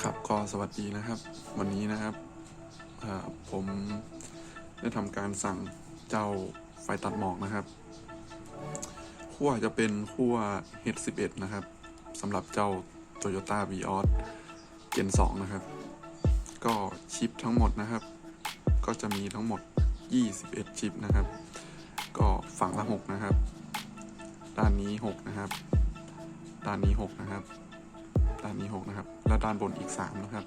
ครับก็สวัสดีนะครับ วันนี้นะครับผมได้ทำการสั่งเจ้าไฟตัดหมอกนะครับขั้วจะเป็นขั้ว H11 นะครับสำหรับเจ้า Toyota Vios Gen 2 นะครับ ก็ชิปทั้งหมดนะครับ ก็จะมีทั้งหมด 21 ชิปนะครับ ก็ฝั่งละ 6 นะครับ ด้านนี้ 6 นะครับ ด้านนี้ 6 นะครับ ด้านนี้ 6 นะครับ และด้านบนอีก 3 นะครับ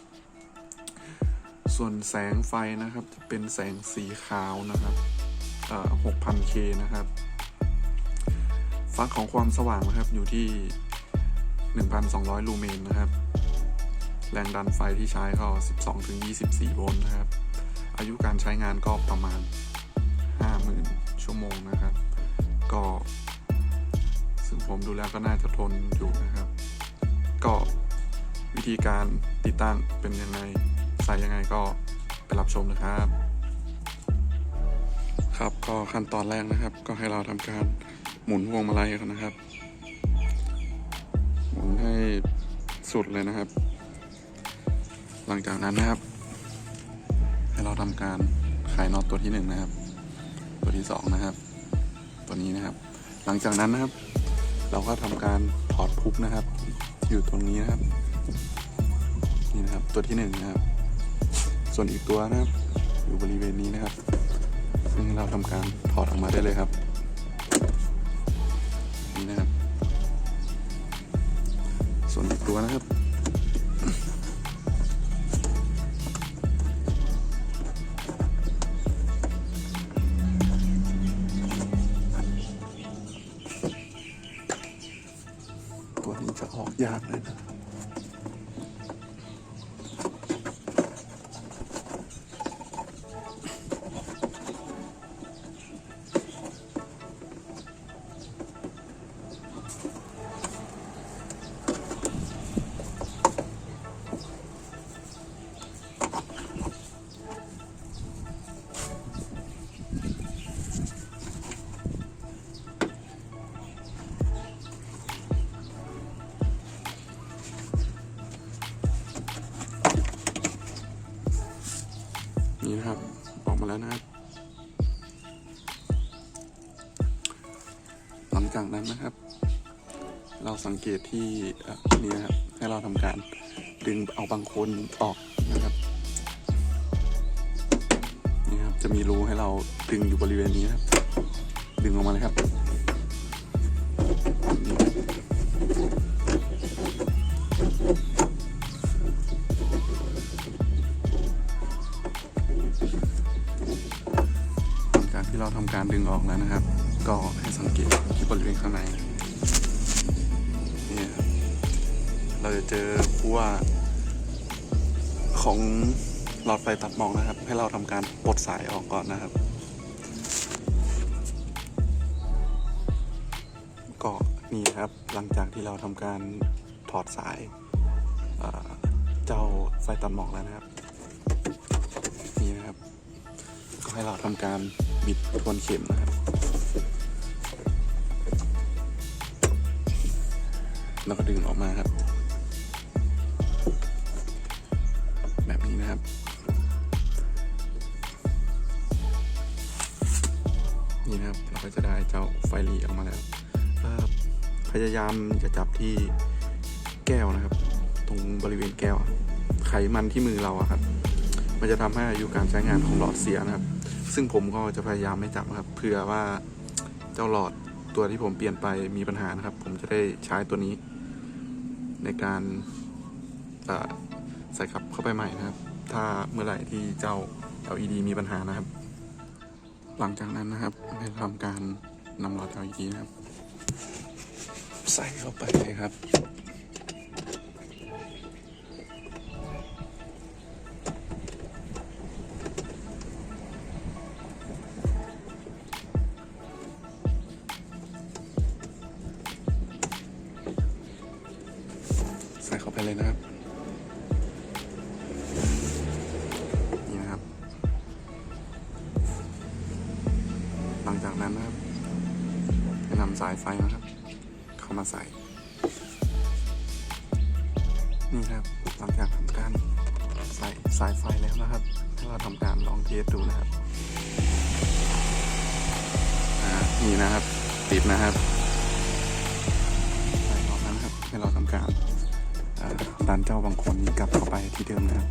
ส่วนแสงไฟนะครับจะเป็นแสงสีขาวนะครับเอ่อ 6,000K นะครับ ฟักของความสว่างนะครับอยู่ที่ 1,200 ลูเมนนะครับ แรงดันไฟที่ใช้ก็ 12-24 โวลต์นะครับ อายุการใช้งานก็ประมาณ 50,000 ชั่วโมงนะครับ ก็ ซึ่งผมดูแล้วก็น่าจะทนอยู่นะครับ ก็วิธีการติดตั้งเป็นยังไงใส่ยังไงก็ไปรับชมนะครับ ครับก็ขั้นตอนแรกนะครับ ก็ให้เราทำการหมุนพวงมาลัยกันนะครับ หมุนให้สุดเลยนะครับ หลังจากนั้นนะครับ ให้เราทำการไขน็อตตัวที่หนึ่งนะครับ ตัวที่สองนะครับ ตัวนี้นะครับ หลังจากนั้นนะครับ เราก็ทำการถอดพุกนะครับ อยู่ตรงนี้นะครับ นี่นะครับตัวที่หนึ่งนะครับ ส่วนอีกตัวนะครับ อยู่บริเวณนี้นะครับ ซึ่งเราทำการถอดออกมาได้เลยครับ นี้จะ นั้นนะครับ เราสังเกตที่นี่นะครับ ให้เราทำการดึงเอาบางคนออกนะครับนี่ครับ จะมีรูให้เราดึงอยู่บริเวณนี้นะครับ ดึงออกมาเลยครับนี่ครับหลังจากที่เราทำการดึงออกแล้วนะครับ ก็ให้สังเกตที่บริเวณข้างในนี่ครับเราจะเจอขั้วของหลอดไฟตัดหมอกนะครับ ให้เราทำการปลดสายออกก่อนนะครับ ก็นี่ครับหลังจากที่เราทำการถอดสายเอ่อเจ้าไฟตัดหมอกแล้วนะครับนี่นะครับ ก็ให้เราทำการบิดทวนเข็มนะครับ แล้วก็ดึงออกมาครับ แบบนี้นะครับ นี่นะครับ เราก็จะได้เจ้าไฟลีออกมาแล้วพยายามจะจับที่แก้วนะครับ ตรงบริเวณแก้ว ไขมันที่มือเราอะครับ มันจะทำให้อายุการใช้งานของหลอดเสียนะครับ ซึ่งผมก็จะพยายามไม่จับนะครับเผื่อว่าเจ้าหลอดตัวที่ผมเปลี่ยนไปมีปัญหานะครับ ผมจะได้ใช้ตัวนี้ ในการใส่กลับเข้าไปใหม่นะครับ ถ้าเมื่อไหร่ที่เจ้า LED มีปัญหานะครับ หลังจากนั้นนะครับให้ทำการนำหลอด LED นะครับ ใส่เข้าไปเลยครับ ใส่เข้าไปเลยนะครับ นี่นะครับ หลังจากนั้นนะครับให้นำสายไฟนะครับ เข้ามาใส่ นี่ครับ หลังจากทำการใส่สายไฟแล้วนะครับให้เราทำการลองเทสดูนะครับ นี่นะครับ ติดนะครับานเจ้าบางคนกลับเข้าไปที่เดิมนะครับ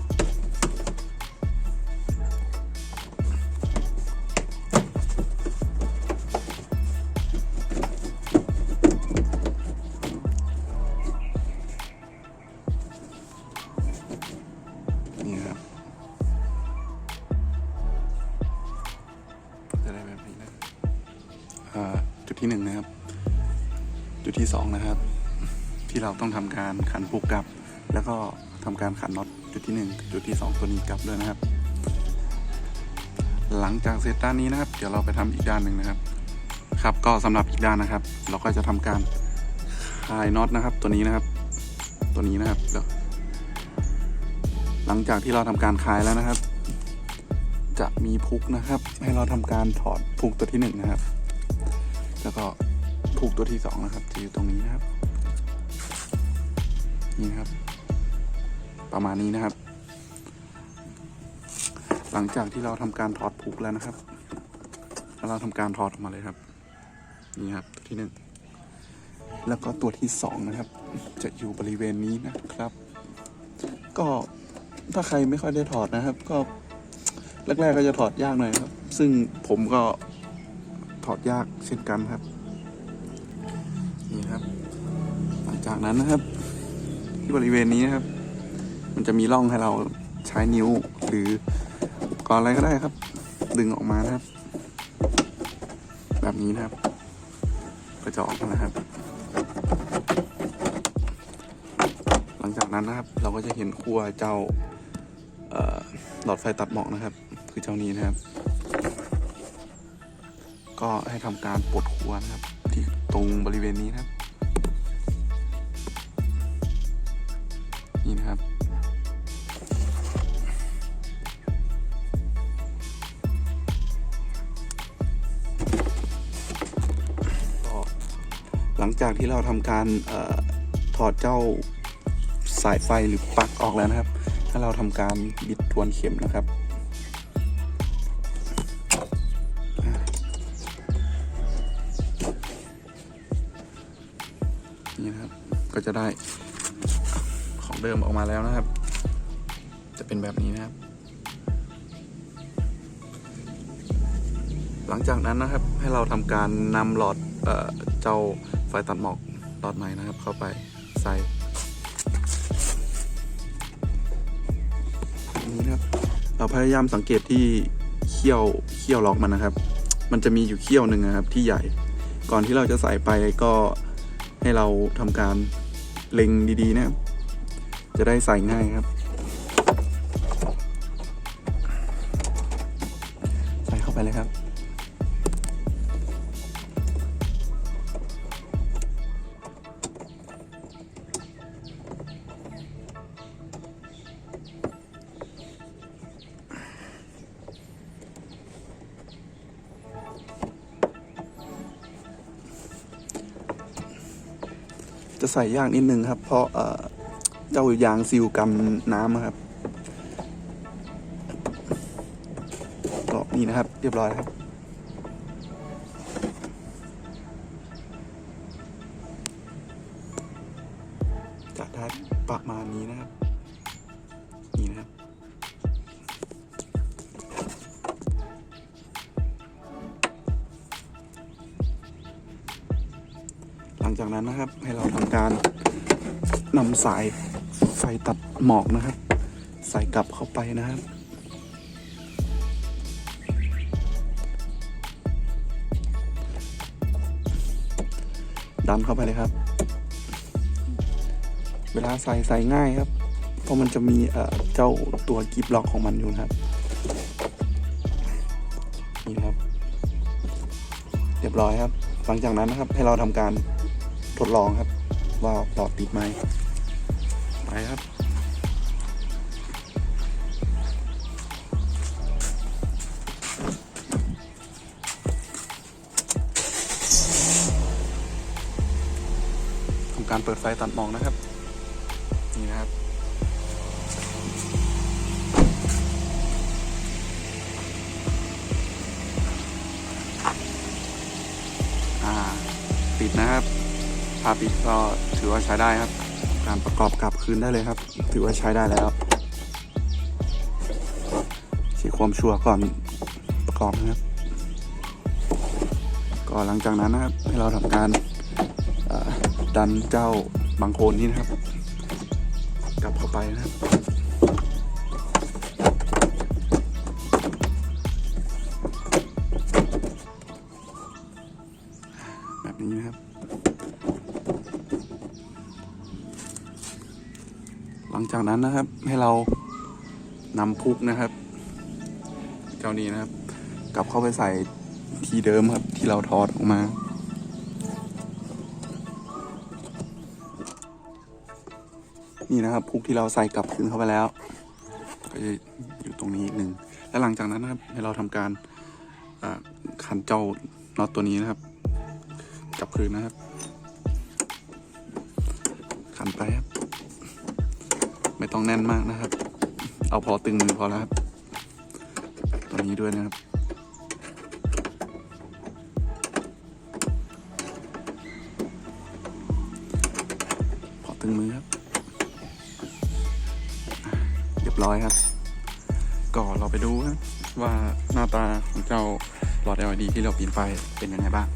นี่ครับจะได้แบบนี้นะจุดที่หนึ่งนะครับ จุดที่สองนะครับ ที่เราต้องทำการขันปลุกกับ แล้วก็ทำการขันน็อตจุดที่หนึ่งจุดที่สองตัวนี้กลับด้วยนะครับ หลังจากเสร็จด้านนี้นะครับ เดี๋ยวเราไปทำอีกด้านหนึ่งนะครับ ครับก็สำหรับอีกด้านนะครับ เราก็จะทำการคลายน็อตนะครับ ตัวนี้นะครับ ตัวนี้นะครับแล้วหลังจากที่เราทำการคลายแล้วนะครับ จะมีพุกนะครับ ให้เราทำการถอดพุกตัวที่หนึ่งนะครับ แล้วก็พุกตัวที่สองนะครับที่อยู่ตรงนี้นะครับนี่นะครับ ประมาณนี้นะครับ หลังจากที่เราทำการถอดพุกแล้วนะครับ แล้วเราทำการถอดออกมาเลยครับ นี่ครับตัวที่หนึ่งแล้วก็ตัวที่สองนะครับ จะอยู่บริเวณนี้นะครับ ก็ถ้าใครไม่ค่อยได้ถอดนะครับ ก็แรกๆก็จะถอดยากหน่อยครับ ซึ่งผมก็ถอดยากเช่นกันครับนี่ครับ หลังจากนั้นนะครับ ที่บริเวณนี้นะครับ มันจะมีร่องให้เราใช้นิ้วหรือกรณ์อะไรก็ได้ครับ ดึงออกมานะครับ แบบนี้นะครับก็จะออกมานะครับ หลังจากนั้นนะครับ เราก็จะเห็นขั้วเจ้าหลอดไฟตัดหมอกนะครับ คือเจ้านี้นะครับ ก็ให้ทำการปลดขั้วนะครับ ที่ตรงบริเวณนี้นะครับ นี่นะครับ จากที่เราทำการออถอดเจ้าสายไฟหรือปลั๊กออกแล้วนะครับ ถ้าเราทำการบิดทวนเข็มนะครับนี่นะครับก็จะได้ของเดิมออกมาแล้วนะครับ จะเป็นแบบนี้นะครับ หลังจากนั้นนะครับให้เราทำการนำหลอดเออเจ้า ไฟตัดหมอกหลอดใหม่นะครับ เข้าไปใส่นี่นะครับ เราพยายามสังเกตที่เขี้ยวเขี้ยวล็อกมันนะครับ มันจะมีอยู่เขี้ยวหนึ่งนะครับที่ใหญ่ ก่อนที่เราจะใส่ไปก็ให้เราทำการเล็งดีๆนะครับ จะได้ใส่ง่ายครับ ใส่เข้าไปเลยครับ จะใส่ยากนิดนึงครับ เพราะเจ้ายางซิลกันน้ำครับก็นี่นะครับ เรียบร้อยครับ ลังจากนั้นนะครับ ให้เราทำการนำสายไฟตัดหมอกนะครับ ใส่กลับเข้าไปนะครับดันเข้าไปเลยครับ เวลาใส่ใส่ง่ายครับ เพราะมันจะมีเจ้าตัวกิฟล็อกของมันอยู่นะครับ นี่ครับ เรียบร้อยครับ หลังจากนั้นนะครับให้เราทำการ ทดลองครับ ว่าปลอดติดไหมไปครับทำการเปิดไฟตัดหมองนะครับ นี่นะครับาปิดก็ถือว่าใช้ได้ครับ การประกอบกลับคืนได้เลยครับ ถือว่าใช้ได้แล้วเช็คความชัวร์ก่อนประกอบนะครับ ก็หลังจากนั้นนะครับ ให้เราทำการดันเจ้าบางโคนนี้นะครับ กลับเข้าไปนะครับ ลังจากนั้นนะครับให้เรานำพุกนะครับ เจ้านี้นะครับ กลับเข้าไปใส่ที่เดิมครับที่เราถอดออกมา นี่นะครับพุกที่เราใส่กลับคืนเข้าไปแล้ว ก็จะอยู่ตรงนี้อีกหนึ่งและหลังจากนั้นนะครับให้เราทำการขันเจ้าน็อตตัวนี้นะครับกลับคืนนะครับขันไปครับ ไม่ต้องแน่นมากนะครับ เอาพอตึงมือพอแล้วครับตัวนี้ด้วยนะครับพอตึงมือครับ เรียบร้อยครับ ก็เราไปดูครับว่าหน้าตาของเจ้าหลอด LED ที่เราปีนไฟเป็นยังไงบ้าง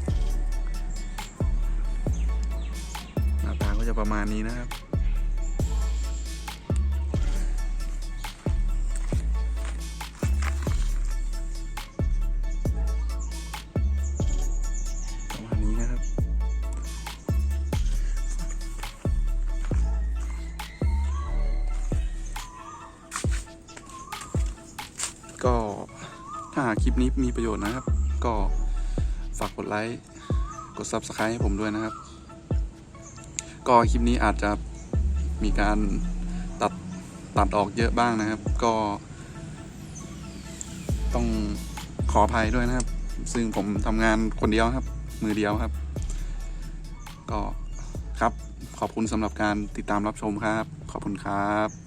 หน้าตาก็จะประมาณนี้นะครับ คลิปนี้มีประโยชน์นะครับ ก็ฝากกดไลค์ กด Subscribe ให้ผมด้วยนะครับ ก็คลิปนี้อาจจะมีการตัดตัดออกเยอะบ้างนะครับ ก็ ต้องขออภัยด้วยนะครับ ซึ่งผมทำงานคนเดียวครับ มือเดียวครับ ก็ครับขอบคุณสำหรับการติดตามรับชมครับ ขอบคุณครับ